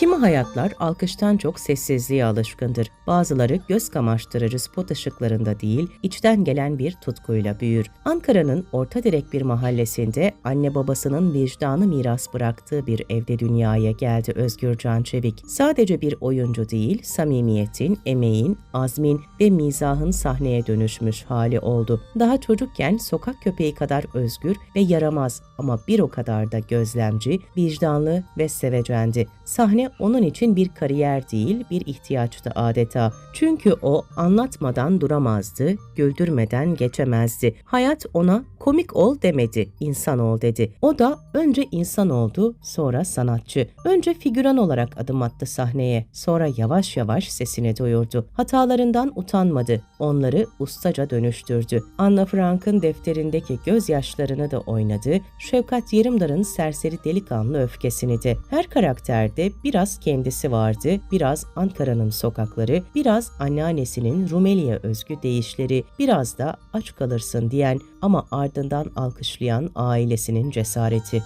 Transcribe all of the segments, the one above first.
Kimi hayatlar alkıştan çok sessizliğe alışkındır. Bazıları göz kamaştırıcı spot ışıklarında değil, içten gelen bir tutkuyla büyür. Ankara'nın orta direk bir mahallesinde anne babasının vicdanı miras bıraktığı bir evde dünyaya geldi Özgür Can Çevik. Sadece bir oyuncu değil, samimiyetin, emeğin, azmin ve mizahın sahneye dönüşmüş hali oldu. Daha çocukken sokak köpeği kadar özgür ve yaramaz ama bir o kadar da gözlemci, vicdanlı ve sevecendi. Sahne onun için bir kariyer değil, bir ihtiyaçtı adeta. Çünkü o anlatmadan duramazdı, güldürmeden geçemezdi. Hayat ona komik ol demedi, insan ol dedi. O da önce insan oldu, sonra sanatçı. Önce figüran olarak adım attı sahneye, sonra yavaş yavaş sesini duyurdu. Hatalarından utanmadı, onları ustaca dönüştürdü. Anna Frank'ın defterindeki gözyaşlarını da oynadı, Şevkat Yerimdar'ın serseri delikanlı öfkesini de. Her karakterde biraz kendisi vardı, biraz Ankara'nın sokakları, biraz anneannesinin Rumeli'ye özgü deyişleri, biraz da aç kalırsın diyen ama ardından alkışlayan ailesinin cesareti.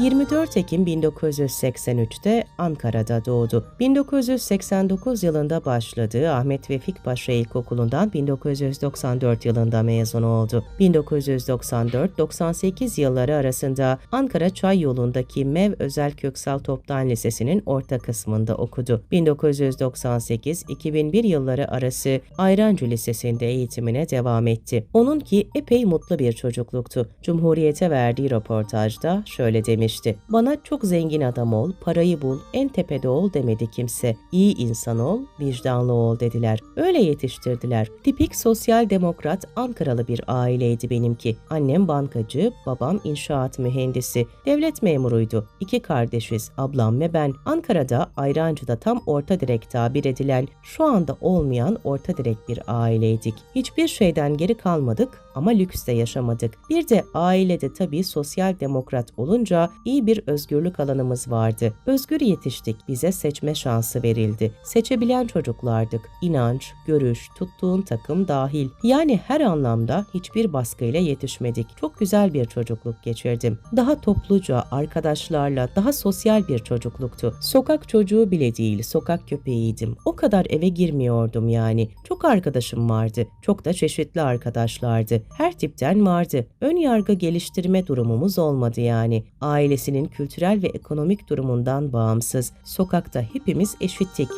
24 Ekim 1983'te Ankara'da doğdu. 1989 yılında başladığı Ahmet Vefik Paşa İlkokulu'ndan 1994 yılında mezun oldu. 1994-98 yılları arasında Ankara Çay yolundaki MEV Özel Köksal Toptan Lisesi'nin orta kısmında okudu. 1998-2001 yılları arası Ayrancı Lisesi'nde eğitimine devam etti. Onunki epey mutlu bir çocukluktu. Cumhuriyete verdiği röportajda şöyle demişti. Bana çok zengin adam ol, parayı bul, en tepede ol demedi kimse. İyi insan ol, vicdanlı ol dediler. Öyle yetiştirdiler. Tipik sosyal demokrat Ankaralı bir aileydi benimki. Annem bankacı, babam inşaat mühendisi. Devlet memuruydu. İki kardeşiz, ablam ve ben. Ankara'da Ayrancı'da tam orta direk tabir edilen, şu anda olmayan orta direk bir aileydik. Hiçbir şeyden geri kalmadık ama lükste yaşamadık. Bir de ailede tabii sosyal demokrat olunca iyi bir özgürlük alanımız vardı. Özgür yetiştik, bize seçme şansı verildi. Seçebilen çocuklardık. İnanç, görüş, tuttuğun takım dahil. Yani her anlamda hiçbir baskıyla yetişmedik. Çok güzel bir çocukluk geçirdim. Daha topluca, arkadaşlarla, daha sosyal bir çocukluktu. Sokak çocuğu bile değil, sokak köpeğiydim. O kadar eve girmiyordum yani. Çok arkadaşım vardı. Çok da çeşitli arkadaşlardı. Her tipten vardı. Ön yargı geliştirme durumumuz olmadı yani. Ailesinin kültürel ve ekonomik durumundan bağımsız. Sokakta hepimiz eşittik.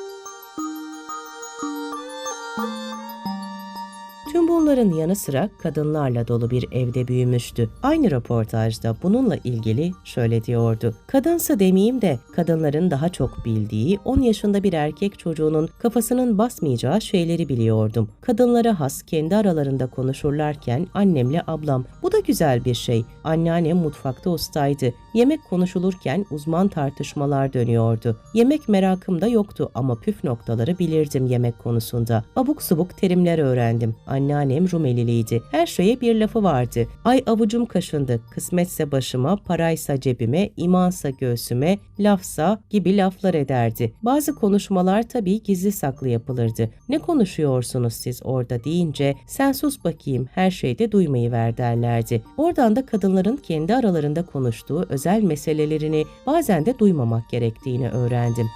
Bunların yanı sıra kadınlarla dolu bir evde büyümüştü. Aynı röportajda bununla ilgili şöyle diyordu. Kadınsa demeyeyim de kadınların daha çok bildiği 10 yaşında bir erkek çocuğunun kafasının basmayacağı şeyleri biliyordum. Kadınlara has kendi aralarında konuşurlarken annemle ablam bu da güzel bir şey. Anneannem mutfakta ustaydı. Yemek konuşulurken uzman tartışmalar dönüyordu. Yemek merakım da yoktu ama püf noktaları bilirdim yemek konusunda. Abuk subuk terimler öğrendim. Anneannem Rumeliliydi. Her şeye bir lafı vardı. Ay avucum kaşındı. Kısmetse başıma, paraysa cebime, imansa göğsüme, lafsa gibi laflar ederdi. Bazı konuşmalar tabii gizli saklı yapılırdı. Ne konuşuyorsunuz siz orada deyince sen sus bakayım her şeyde duymayı ver derlerdi. Oradan da kadınların kendi aralarında konuştuğu özel meselelerini bazen de duymamak gerektiğini öğrendim.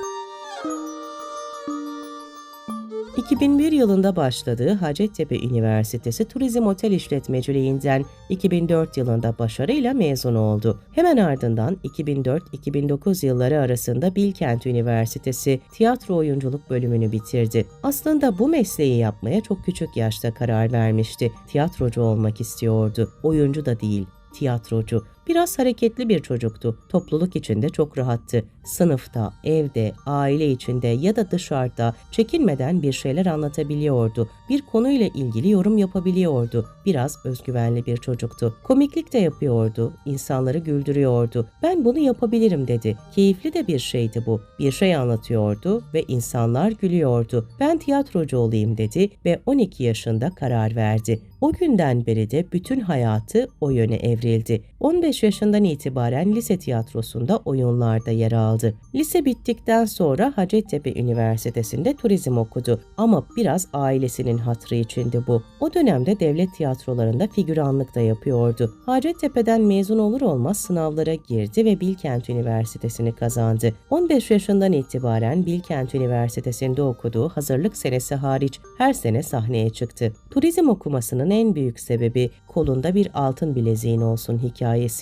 2001 yılında başladığı Hacettepe Üniversitesi Turizm Otel İşletmeciliğinden 2004 yılında başarıyla mezun oldu. Hemen ardından 2004-2009 yılları arasında Bilkent Üniversitesi Tiyatro Oyunculuk bölümünü bitirdi. Aslında bu mesleği yapmaya çok küçük yaşta karar vermişti. Tiyatrocu olmak istiyordu. Oyuncu da değil, tiyatrocu. Biraz hareketli bir çocuktu. Topluluk içinde çok rahattı. Sınıfta, evde, aile içinde ya da dışarıda çekinmeden bir şeyler anlatabiliyordu. Bir konuyla ilgili yorum yapabiliyordu. Biraz özgüvenli bir çocuktu. Komiklik de yapıyordu. İnsanları güldürüyordu. Ben bunu yapabilirim dedi. Keyifli de bir şeydi bu. Bir şey anlatıyordu ve insanlar gülüyordu. Ben tiyatrocu olayım dedi ve 12 yaşında karar verdi. O günden beri de bütün hayatı o yöne evrildi. 15 15 yaşından itibaren lise tiyatrosunda oyunlarda yer aldı. Lise bittikten sonra Hacettepe Üniversitesi'nde turizm okudu ama biraz ailesinin hatrı içindi bu. O dönemde devlet tiyatrolarında figüranlık da yapıyordu. Hacettepe'den mezun olur olmaz sınavlara girdi ve Bilkent Üniversitesi'ni kazandı. 15 yaşından itibaren Bilkent Üniversitesi'nde okuduğu hazırlık senesi hariç her sene sahneye çıktı. Turizm okumasının en büyük sebebi kolunda bir altın bileziğin olsun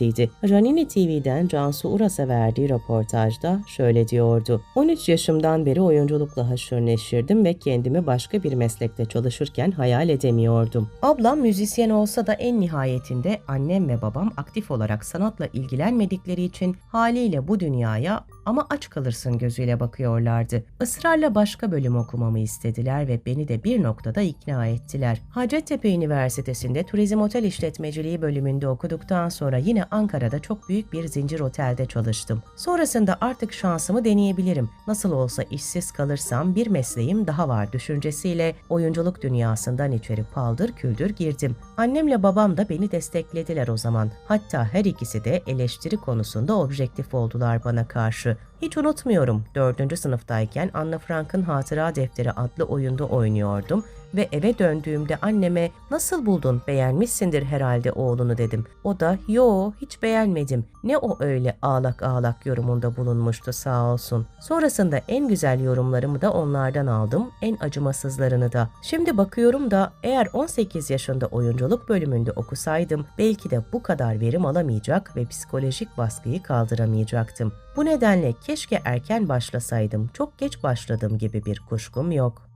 hikayesiydi. Ranini TV'den Cansu Uras'a verdiği röportajda şöyle diyordu. 13 yaşımdan beri oyunculukla haşır neşirdim ve kendimi başka bir meslekte çalışırken hayal edemiyordum. Ablam müzisyen olsa da en nihayetinde annem ve babam aktif olarak sanatla ilgilenmedikleri için haliyle bu dünyaya ama aç kalırsın gözüyle bakıyorlardı. Israrla başka bölüm okumamı istediler ve beni de bir noktada ikna ettiler. Hacettepe Üniversitesi'nde Turizm Otel İşletmeciliği bölümünde okuduktan sonra yine Ankara'da çok büyük bir zincir otelde çalıştım. Sonrasında artık şansımı deneyebilirim. Nasıl olsa işsiz kalırsam bir mesleğim daha var düşüncesiyle oyunculuk dünyasından içeri paldır küldür girdim. Annemle babam da beni desteklediler o zaman. Hatta her ikisi de eleştiri konusunda objektif oldular bana karşı. Hiç unutmuyorum. 4. sınıftayken Anna Frank'ın Hatıra Defteri adlı oyunda oynuyordum ve eve döndüğümde anneme nasıl buldun beğenmişsindir herhalde oğlunu dedim. O da yo hiç beğenmedim. Ne o öyle ağlak ağlak yorumunda bulunmuştu sağ olsun. Sonrasında en güzel yorumlarımı da onlardan aldım, en acımasızlarını da. Şimdi bakıyorum da eğer 18 yaşında oyunculuk bölümünde okusaydım belki de bu kadar verim alamayacak ve psikolojik baskıyı kaldıramayacaktım. Bu nedenle keşke erken başlasaydım, çok geç başladım gibi bir kuşkum yok.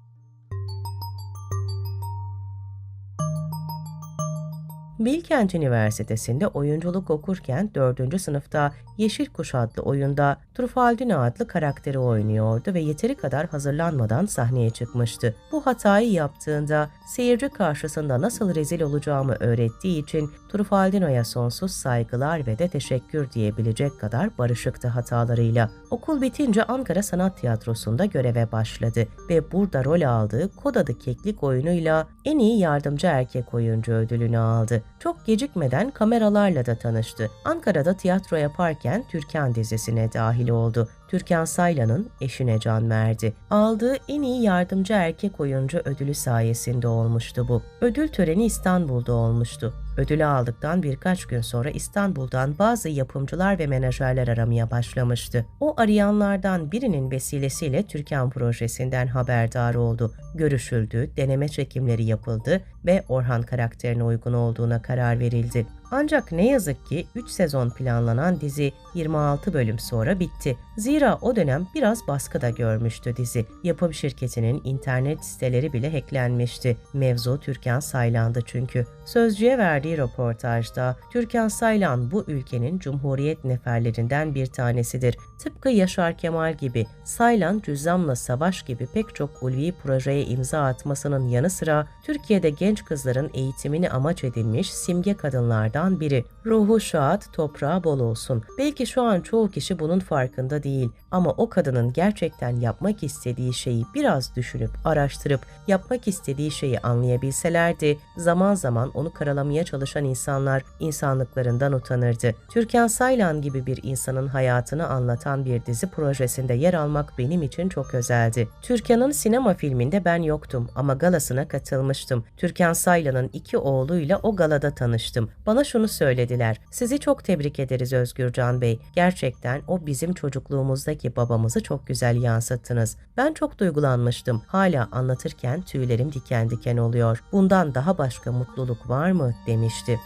Bilkent Üniversitesi'nde oyunculuk okurken 4. sınıfta Yeşil Kuş adlı oyunda Trufaldino adlı karakteri oynuyordu ve yeteri kadar hazırlanmadan sahneye çıkmıştı. Bu hatayı yaptığında seyirci karşısında nasıl rezil olacağımı öğrettiği için Trufaldino'ya sonsuz saygılar ve de teşekkür diyebilecek kadar barışıktı hatalarıyla. Okul bitince Ankara Sanat Tiyatrosu'nda göreve başladı ve burada rol aldığı Kod adı Keklik oyunuyla en iyi yardımcı erkek oyuncu ödülünü aldı. Çok gecikmeden kameralarla da tanıştı. Ankara'da tiyatro yaparken Türkan dizisine dahil oldu. Türkan Saylan'ın eşine can verdi. Aldığı en iyi yardımcı erkek oyuncu ödülü sayesinde olmuştu bu. Ödül töreni İstanbul'da olmuştu. Ödülü aldıktan birkaç gün sonra İstanbul'dan bazı yapımcılar ve menajerler aramaya başlamıştı. O arayanlardan birinin vesilesiyle Türkan projesinden haberdar oldu. Görüşüldü, deneme çekimleri yapıldı ve Orhan karakterine uygun olduğuna karar verildi. Ancak ne yazık ki 3 sezon planlanan dizi 26 bölüm sonra bitti. Zira o dönem biraz baskı da görmüştü dizi. Yapım şirketinin internet siteleri bile hacklenmişti. Mevzu Türkan Saylan'dı çünkü. Sözcüye verdiği röportajda Türkan Saylan bu ülkenin cumhuriyet neferlerinden bir tanesidir. Tıpkı Yaşar Kemal gibi Saylan Cüzzamla Savaş gibi pek çok ulvi projeye imza atmasının yanı sıra Türkiye'de genç kızların eğitimini amaç edilmiş simge kadınlardan biri. Ruhu şad, toprağı bol olsun. Belki şu an çoğu kişi bunun farkında değil ama o kadının gerçekten yapmak istediği şeyi biraz düşünüp, araştırıp, yapmak istediği şeyi anlayabilselerdi, zaman zaman onu karalamaya çalışan insanlar insanlıklarından utanırdı. Türkan Saylan gibi bir insanın hayatını anlatan bir dizi projesinde yer almak benim için çok özeldi. Türkan'ın sinema filminde ben yoktum ama galasına katılmıştım. Türkan Saylan'ın iki oğluyla o galada tanıştım. Bana şunu söylediler. Sizi çok tebrik ederiz Özgürcan Bey. Gerçekten o bizim çocukluğumuzdaki babamızı çok güzel yansıttınız. Ben çok duygulanmıştım. Hala anlatırken tüylerim diken diken oluyor. Bundan daha başka mutluluk var mı demişti.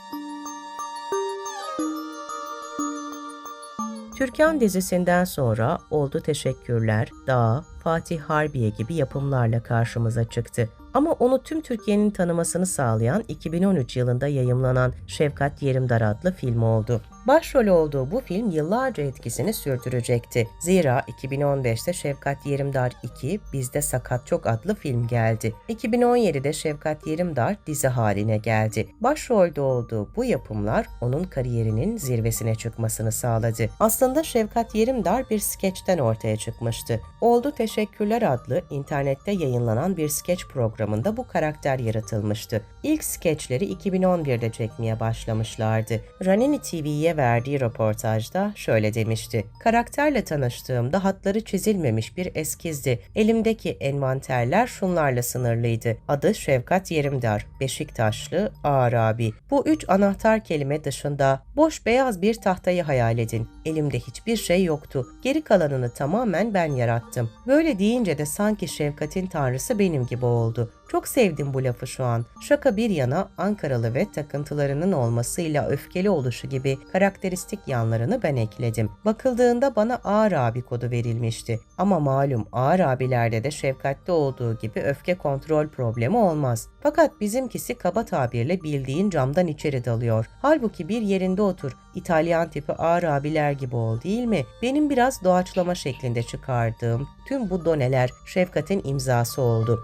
Türkan dizisinden sonra Oldu Teşekkürler, Dağ, Fatih Harbiye gibi yapımlarla karşımıza çıktı. Ama onu tüm Türkiye'nin tanımasını sağlayan 2013 yılında yayımlanan Şefkat Yerimdar adlı film oldu. Başrol olduğu bu film yıllarca etkisini sürdürecekti. Zira 2015'te Şefkat Yerimdar 2, Bizde Sakat Çok adlı film geldi. 2017'de Şefkat Yerimdar dizi haline geldi. Başrolde olduğu bu yapımlar onun kariyerinin zirvesine çıkmasını sağladı. Aslında Şefkat Yerimdar bir skeçten ortaya çıkmıştı. Oldu Teşekkürler adlı internette yayınlanan bir skeç programında bu karakter yaratılmıştı. İlk skeçleri 2011'de çekmeye başlamışlardı. Ranini TV'ye Verdiği röportajda şöyle demişti. Karakterle tanıştığımda hatları çizilmemiş bir eskizdi. Elimdeki envanterler şunlarla sınırlıydı. Adı Şevkat Yerimdar, Beşiktaşlı, abi. Bu üç anahtar kelime dışında boş beyaz bir tahtayı hayal edin. Elimde hiçbir şey yoktu. Geri kalanını tamamen ben yarattım. Böyle deyince de sanki Şevkat'in tanrısı benim gibi oldu. Çok sevdim bu lafı şu an. Şaka bir yana Ankaralı ve takıntılarının olmasıyla öfkeli oluşu gibi karakteristik yanlarını ben ekledim. Bakıldığında bana ağır abi kodu verilmişti. Ama malum ağır abilerde de şefkatli olduğu gibi öfke kontrol problemi olmaz. Fakat bizimkisi kaba tabirle bildiğin camdan içeri dalıyor. Halbuki bir yerinde otur. İtalyan tipi ağır abiler gibi ol değil mi? Benim biraz doğaçlama şeklinde çıkardığım tüm bu doneler şefkatin imzası oldu.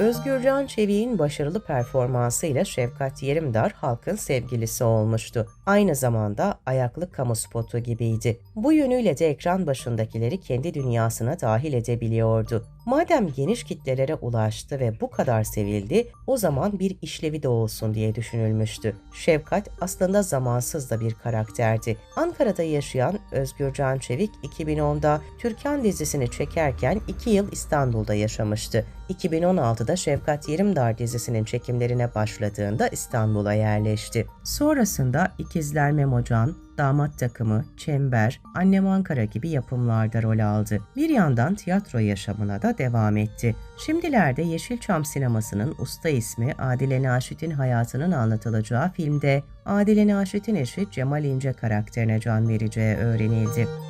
Özgürcan Çevik'in başarılı performansıyla Şefkat Yerimdar halkın sevgilisi olmuştu. Aynı zamanda ayaklı kamu spotu gibiydi. Bu yönüyle de ekran başındakileri kendi dünyasına dahil edebiliyordu. Madem geniş kitlelere ulaştı ve bu kadar sevildi, o zaman bir işlevi de olsun diye düşünülmüştü. Şefkat aslında zamansız da bir karakterdi. Ankara'da yaşayan Özgürcan Çevik 2010'da Türkan dizisini çekerken 2 yıl İstanbul'da yaşamıştı. 2016'da Şefkat Yerimdar dizisinin çekimlerine başladığında İstanbul'a yerleşti. Sonrasında İkizler Memocan, Damat Takımı, Çember, Annem Ankara gibi yapımlarda rol aldı. Bir yandan tiyatro yaşamına da devam etti. Şimdilerde Yeşilçam sinemasının usta ismi Adile Naşit'in hayatının anlatılacağı filmde Adile Naşit'in eşi Cemal İnce karakterine can vereceği öğrenildi.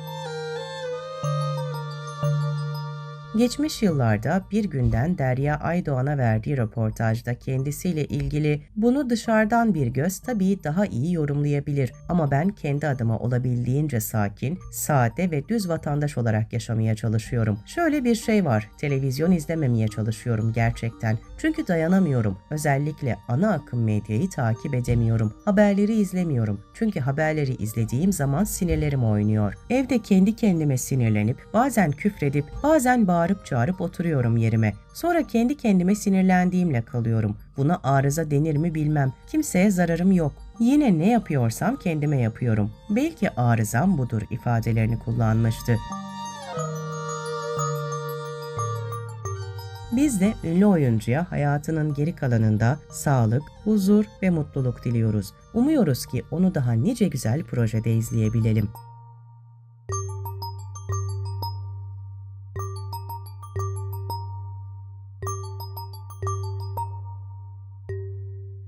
Geçmiş yıllarda bir günden Derya Aydoğan'a verdiği röportajda kendisiyle ilgili bunu dışarıdan bir göz tabii daha iyi yorumlayabilir ama ben kendi adıma olabildiğince sakin, sade ve düz vatandaş olarak yaşamaya çalışıyorum. Şöyle bir şey var, televizyon izlememeye çalışıyorum gerçekten. Çünkü dayanamıyorum. Özellikle ana akım medyayı takip edemiyorum. Haberleri izlemiyorum. Çünkü haberleri izlediğim zaman sinirlerim oynuyor. Evde kendi kendime sinirlenip, bazen küfredip, bazen bağırıp çağırıp oturuyorum yerime. Sonra kendi kendime sinirlendiğimle kalıyorum. Buna arıza denir mi bilmem. Kimseye zararım yok. Yine ne yapıyorsam kendime yapıyorum. Belki arızam budur ifadelerini kullanmıştı. Biz de ünlü oyuncuya hayatının geri kalanında sağlık, huzur ve mutluluk diliyoruz. Umuyoruz ki onu daha nice güzel projede izleyebilelim.